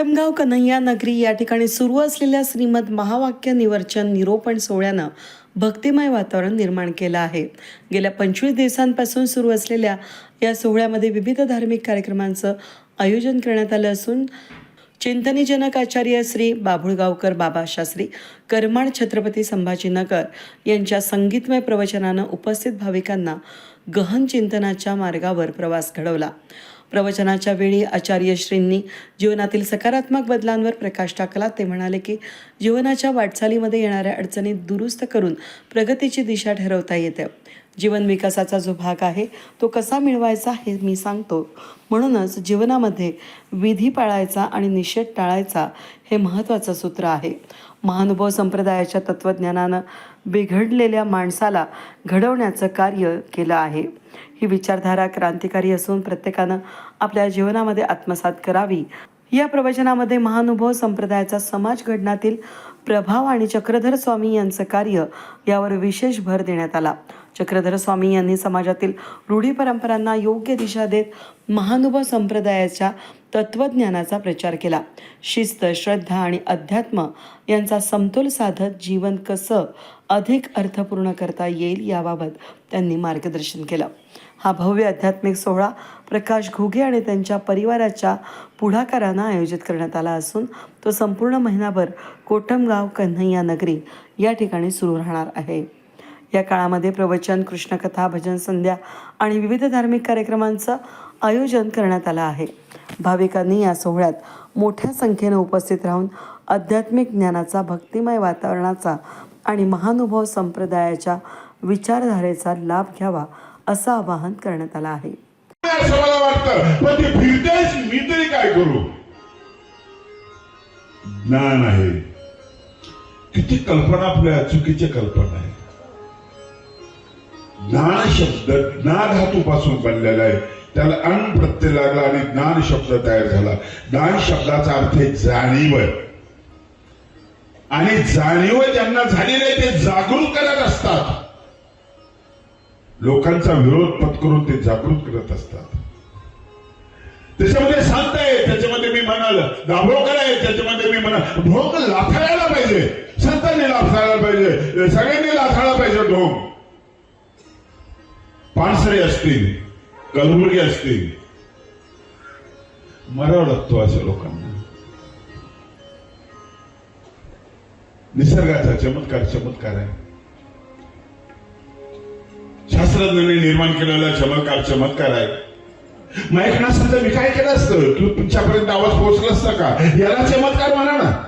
कोटमगाव कन्हैया नगरी या ठिकाणी सुरू असलेल्या श्रीमद महावाक्य निवर्चन निरोपण सोहळ्यानं भक्तिमय वातावरण निर्माण केलं आहे. गेल्या पंचवीस दिवसांपासून सुरू असलेल्या या सोहळ्यामध्ये विविध धार्मिक कार्यक्रमांचं आयोजन करण्यात आलं असून चिंतनीजनक आचार्य श्री बाभुळगावकर बाबा शास्त्री करमाड छत्रपती संभाजीनगर यांच्या संगीतमय प्रवचनानं उपस्थित भाविकांना गहन चिंतनाच्या मार्गावर प्रवास घडवला. प्रवचनाच्या वेळी आचार्यश्रींनी जीवनातील सकारात्मक बदलांवर प्रकाश टाकला. ते म्हणाले की जीवनाच्या वाटचालीमध्ये येणाऱ्या अडचणी दुरुस्त करून प्रगतीची दिशा ठरवता येते. जीवन विकासाचा जो भाग आहे तो कसा मिळवायचा हे मी सांगतो. म्हणूनच जीवनामध्ये विधी पाळायचा आणि निषेध टाळायचा हे महत्त्वाचं सूत्र आहे. महानुभव संप्रदायाच्या तत्त्वज्ञानानं बिघडलेल्या माणसाला घडवण्याचं कार्य केलं आहे. ही विचारधारा क्रांतिकारी असून प्रत्येकानं आपल्या जीवनामध्ये आत्मसात करावी. या प्रवचनामध्ये महानुभव संप्रदायाचा समाज घडनातील प्रभाव आणि चक्रधर स्वामी यांचं कार्य यावर विशेष भर देण्यात आला. चक्रधर स्वामी यांनी समाजातील रूढी परंपरांना योग्य दिशा देत महानुभव संप्रदायाच्या तत्त्वज्ञानाचा प्रचार केला. शिस्त श्रद्धा आणि अध्यात्म यांचा समतोल साधत जीवन कसं अधिक अर्थपूर्ण करता येईल याबाबत त्यांनी मार्गदर्शन केलं. हा भव्य आध्यात्मिक सोहळा प्रकाश घुगे आणि त्यांच्या परिवाराच्या पुढाकारानं आयोजित करण्यात आला असून तो संपूर्ण महिनाभर कोटमगाव कन्हैया नगरी या ठिकाणी सुरू राहणार आहे. या काळामध्ये प्रवचन कृष्णकथा भजन संध्या आणि विविध धार्मिक कार्यक्रमांचं आयोजन करण्यात आलं आहे. भाविकांनी या सोहळ्यात मोठ्या संख्येनं उपस्थित राहून आध्यात्मिक ज्ञानाचा भक्तिमय वातावरणाचा आणि महानुभव संप्रदायाच्या विचारधारेचा लाभ घ्यावा असं आवाहन करण्यात आलं आहे. मी तरी काय करू? ज्ञान आहे. किती कल्पना आपल्या चुकीच्या कल्पना आहे ज्ञान शब्द ज्ञान धातूपासून बनलेला आहे. त्याला अन प्रत्यय लागला आणि ज्ञान शब्द तयार झाला. ज्ञान शब्दाचा अर्थ आहे जाणीव आणि जाणीव ज्यांना झालेले ते जागृत करत असतात. लोकांचा विरोध पत्करून ते जागृत करत असतात. त्याच्यामध्ये शांत आहे. त्याच्यामध्ये मी म्हणाल दाभोळकर आहे. त्याच्यामध्ये मी म्हणाल ढोक लाथाळायला पाहिजे. संतांनी लाथाळायला पाहिजे. सगळ्यांनी लाथाळला पाहिजे ढोक पानसरे असतील कलबुर्गी असतील मराव लागतो अशा लोकांना. निसर्गाचा चमत्कार चमत्कार आहे. शास्त्रज्ञांनी निर्माण केलेला चमत्कार चमत्कार आहे. मयकणा एक मी काय केलं असतं तू तुमच्यापर्यंत आवाज पोहोचला असता का? याला चमत्कार म्हणा ना.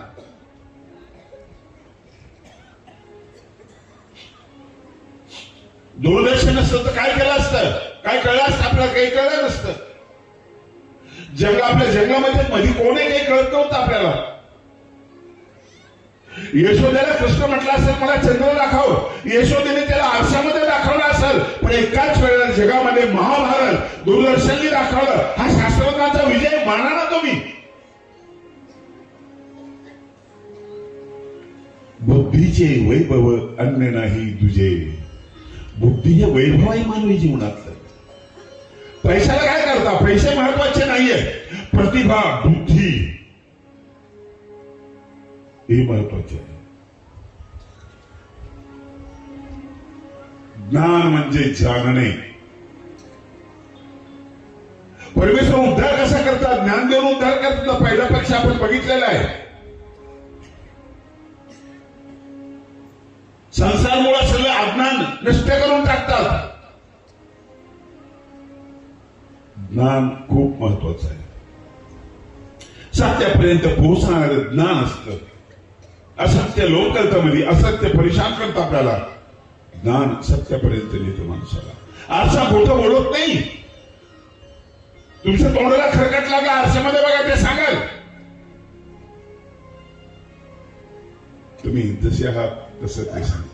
दूरदर्शन नसतं तर काय केलं असतं? काय कळलं असतं? आपल्याला काही कळलं नसतं. जंग आपल्या जंगामध्ये मध्ये कोणी काही कळत नव्हतं आपल्याला. यशोदेला कृष्ण म्हटलं असेल मला चंद्र दाखव. यशोदेने त्याला आरशामध्ये दाखवलं असेल पण एकाच वेळेला जगामध्ये महाभारत दूरदर्शनने दाखवलं. हा शास्त्रज्ञांचा विजय माना ना तुम्ही. बुद्धीचे वैभव अन्य नाही तुझे. बुद्धी हे वैभव आहे मानवी जीवनातलं पैशाला काय करता? पैसे महत्त्वाचे नाहीये. प्रतिभा बुद्धी हे महत्त्वाचे आहे. ज्ञान म्हणजे जाणणे. परमेश्वर उद्धार कसा करतात? ज्ञान देऊन उद्धार करतात. पहिल्या पक्ष आपण बघितलेला आहे. संसार सगळं अज्ञान नष्ट करून टाकतात. ज्ञान खूप महत्वाचं आहे. सत्यापर्यंत पोहोचणार ज्ञान असतं. असत्य लोक करतं मध्ये असत्य परेशान करत आपल्याला. ज्ञान सत्यापर्यंत नेतं माणसाला. आरसा मोठं बोलत नाही. तुमच्या तोंडाला खरकट लागला आरशामध्ये बघा ते सांगाल. तुम्ही जसे आहात तसं ते सांगा.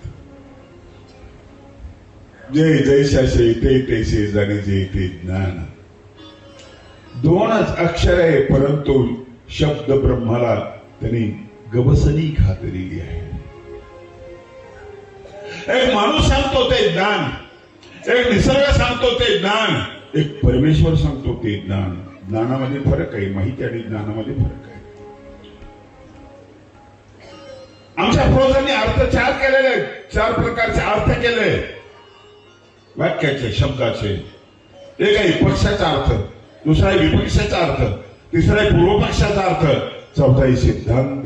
जय जैशाचे ते शेजारी जेते ज्ञान। दोनच अक्षर आहे परंतु शब्द ब्रह्माला त्यांनी गवसनी घातलेली आहे. एक माणूस सांगतो ते ज्ञान एक निसर्ग सांगतो ते ज्ञान एक परमेश्वर सांगतो ते ज्ञान. ज्ञानामध्ये फरक आहे माहिती आणि ज्ञानामध्ये फरक आहे. आमच्या पूर्वजांनी अर्थ चार केलेले चार प्रकारचे अर्थ केले वाक्याचे शब्दाचे. एक आहे पक्षाचा अर्थ दुसरा आहे विपक्षाचा अर्थ तिसरा आहे पूर्वपक्षाचा अर्थ चौथा आहे सिद्धांत.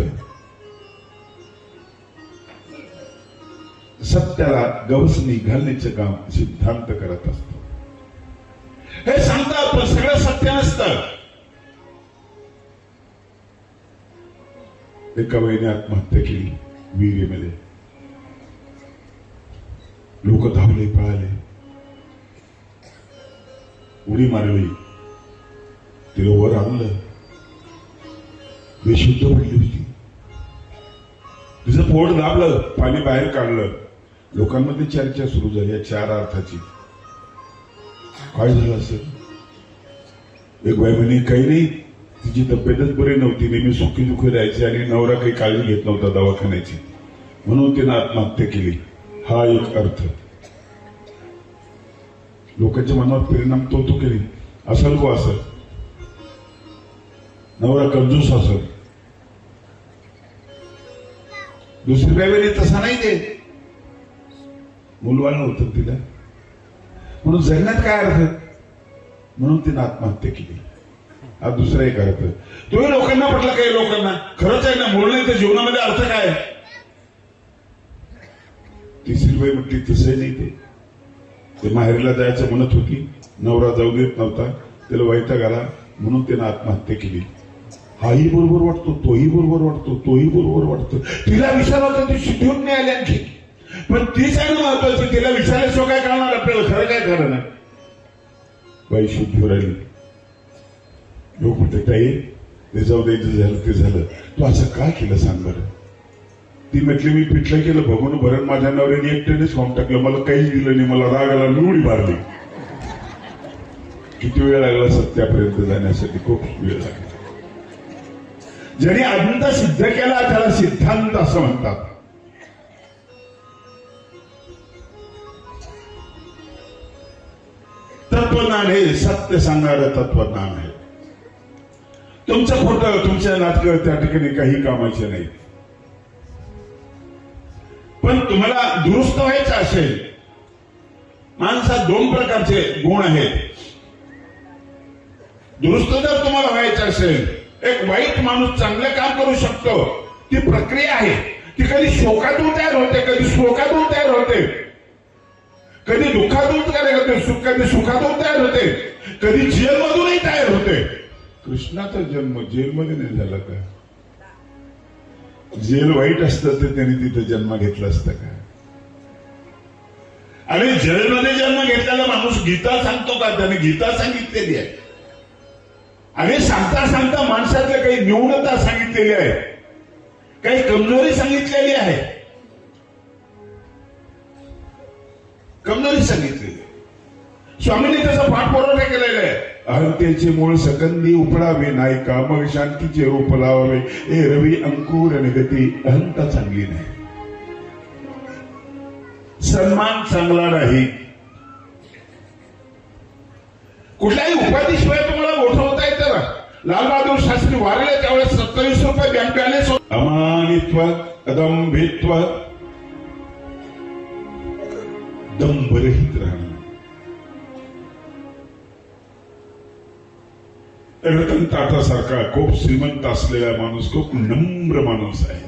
सत्याला गवसणी घालण्याचे काम सिद्धांत करत असतो. हे सांगतात पण सगळं सत्य नसतं. एका बहिणी आत्महत्या केली विहिरीमध्ये लोक धावले पळाले. उडी मारली. तिला वर आणलं. बेशुद्ध पडली होती तिचं पोट दाबलं पाणी बाहेर काढलं. लोकांमध्ये चर्चा सुरू झाली या चार अर्थाची. काय झालं असेल एक बाई म्हणे काही नाही तिची तब्येतच बरी नव्हती. नेहमी सुखी दुखी राहायची आणि नवरा काही काळजी घेत नव्हता दवाखान्याची. म्हणून तिनं आत्महत्या केली. हा एक अर्थ. लोकांच्या मनावर परिणाम तो तो केली असल को असल नवरा कंजूस असल दुसरी बाई तसा नाही ते. मुलवाळ नव्हतं तिला. म्हणून जगण्यात काय अर्थ? म्हणून तिने आत्महत्या केली. हा दुसरा एक अर्थ. तुम्ही लोकांना म्हटलं काही लोकांना? खरंच आहे ना म्हणून तर जीवनामध्ये अर्थ काय? तिसरी बाई म्हटली तसंही नाही ते. ते माहेरला जायचं म्हणत होती. नवरा जाऊ देत नव्हता. त्याला वैताग आला. म्हणून त्यानं आत्महत्या केली. हाही बरोबर वाटतो तोही बरोबर वाटतो तोही बरोबर वाटतो. तिला विचार होता ती शिकून नाही आली आणखी पण तीच आहे ना महत्वाची तिला विचारल्याशिवाय काय करणार आपल्याला? खरं काय खरं नाही. बाई शुद्धीवर आली लोक म्हणते ताई ते जाऊ द्यायचं झालं ते झालं. तू असं का केलं सांग बरं? ती म्हटली मी पिठलं केलं बघून भरण माझ्या नवऱ्याने एकट्यानेच खाऊन टाकलं. मला काहीच दिलं नाही मला राग आला मी उडी मारली. किती वेळ लागला सत्यापर्यंत जाण्यासाठी? खूप वेळ लागला. ज्याने अनंत सिद्ध केला त्याला सिद्धांत असं म्हणतात. तत्वज्ञान हे सत्य सांगणारं तत्वज्ञान आहे. तुमचं खोटं तुमच्या नाटकं त्या ठिकाणी काही कामाचे नाही पण तुम्हाला दुरुस्त व्हायचं असेल माणसात दोन प्रकारचे गुण आहेत. दुरुस्त जर तुम्हाला व्हायचं असेल एक वाईट माणूस चांगलं काम करू शकतो ती प्रक्रिया आहे. ती कधी शोकातून तयार होते कधी शोकातून तयार होते. कधी दुःखातून तयार होते सुख कधी सुखातून तयार होते. कधी जेलमधूनही तयार होते. कृष्णाचा जन्म जेलमध्ये नाही झाला का? जेल वाईट असतं ते त्यांनी तिथे जन्म घेतला असतं का? आणि जेलमध्ये जन्म घेतलेला माणूस गीता सांगतो का? त्याने गीता सांगितलेली आहे. आणि सांगता सांगता माणसातल्या काही न्यूनता सांगितलेली आहे. काही कमजोरी सांगितलेली आहे. कमजोरी सांगितलेली आहे. स्वामींनी त्याचा पाठपुरावा केलेला आहे? अहंतेचे मूळ सकंदी उपडावे नायका मग शांतीचे रूप लावावे. ए रवी अंकुर गती अहंता चांगली नाही. सन्मान चांगला नाही. कुठल्याही उपाधीशिवाय तुम्हाला मोठं होता येतं ना. लालबहादूर शास्त्री वारले त्यावेळेस सत्तावीस रुपये बँक बॅलन्स अमानित्व अदंभित्व दंभरहित राहणं. रतन टाटा सारखा खूप श्रीमंत असलेला माणूस खूप नम्र माणूस आहे.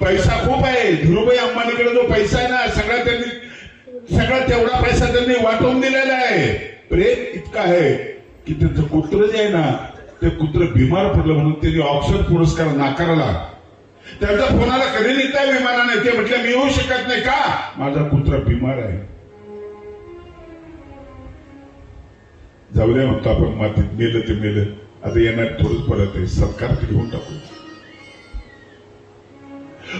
पैसा खूप आहे. धीरुभाई अंबानीकडे जो पैसा आहे ना सगळा त्यांनी सगळा तेवढा पैसा त्यांनी वाटवून दिलेला आहे. प्रेम इतका आहे की त्याचं कुत्र जे आहे ना ते कुत्र बिमार पडलं म्हणून त्यांनी ऑक्सिजन पुरस्कार नाकारला. त्यांचा फोनाला कधी निघताय विमानाने? ते म्हटलं मी येऊ शकत नाही. का? माझा कुत्रा बिमार आहे. जाऊ द्या म्हणतो आपण मातीत मेलं ते मेलं. आता येणार थोडंच परत आहे सत्कार ते घेऊन टाकू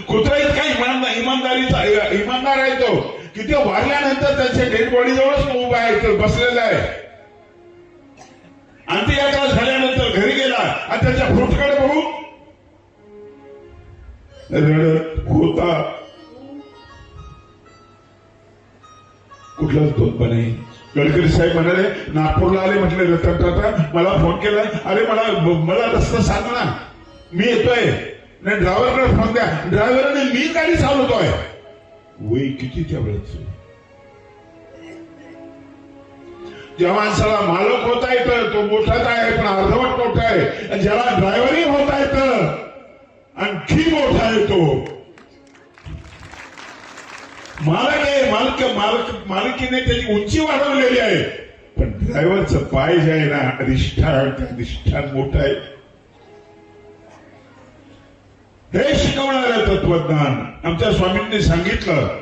कुत्रा इतका इमानदार इमानदारीचा इमानदार आहे तो. कि ते वारल्यानंतर त्यांच्या डेड बॉडी जवळच उभा आहे तर बसलेला आहे. अंत्ययात्रा झाल्यानंतर घरी गेला आणि त्याच्या फ्रूटकडे बघू. रडत होता कुठलाच दोन नाही. गडकरी साहेब म्हणाले नागपूरला आले म्हटले रतन टाटा मला फोन केला. अरे मला मला रस्ता सांग ना. मी येतोय. नाही ड्रायव्हरकडे फोन द्या. ड्रायव्हरने मी गाडी चालवतोय. वय किती त्या वेळेच? ज्या माणसाला मालक होता येतं तो मोठाच आहे पण अर्धवट मोठा आहे. ज्याला ड्रायव्हरही होता येतं आणखी मोठा आहे तो. मालक आहे मालक मालक मालकीने त्याची उंची वाढवलेली आहे. पण ड्रायव्हरचं पाय जे आहे ना अधिष्ठान ते अधिष्ठान मोठं आहे. हे शिकवणारं तत्वज्ञान. आमच्या स्वामींनी सांगितलं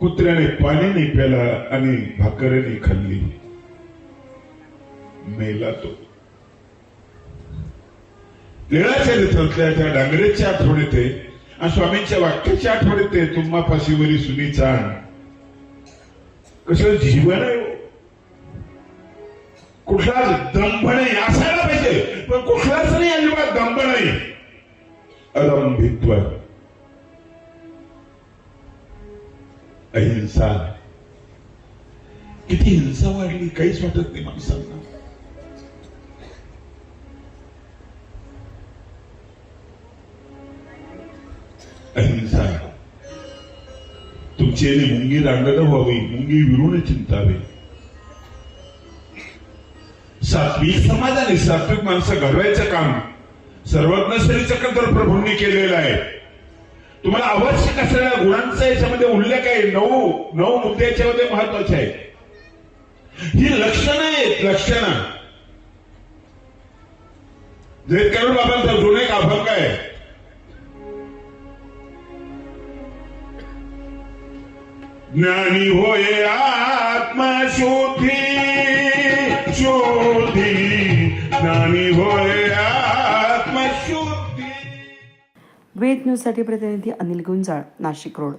कुत्र्याने पाणी नाही प्याला आणि भाकरीने खाल्ली. मेला तो. लिळाच्या लिथातल्या त्या डांगरेच्या आठवण येते आणि स्वामींच्या वाक्याच्या आठवण येते तुम्हा फाशीवरी सुनीचा कसं जीवन आहे हो. कुठलाच दंभ नाही असायला पाहिजे पण कुठलाच नाही अजिबात दंभ नाही अदंभित्व अहिंसा किती हिंसा वाढली काहीच वाटत नाही माणसांना अहिंसा तुमची मुंगी रांगण व्हावी मुंगी विरून चिंतावे सात्विक समाजाने सात्विक माणसं घडवायचं काम सर्वज्ञ श्री चक्रधर प्रभूंनी केलेलं आहे तुम्हाला आवश्यक असलेल्या गुणांचा याच्यामध्ये उल्लेख आहे नऊ नऊ मुद्दे याच्यामध्ये महत्त्वाचे आहेत ही लक्षणं आहेत लक्षणं जे करून बाबांचा जुने एक अभंग आहे ज्ञानी होय आत्मा शोधी. शोधी ज्ञानी होय आत्मा शोधी वेद न्यूजसाठी प्रतिनिधी अनिल गुंजाळ नाशिक रोड.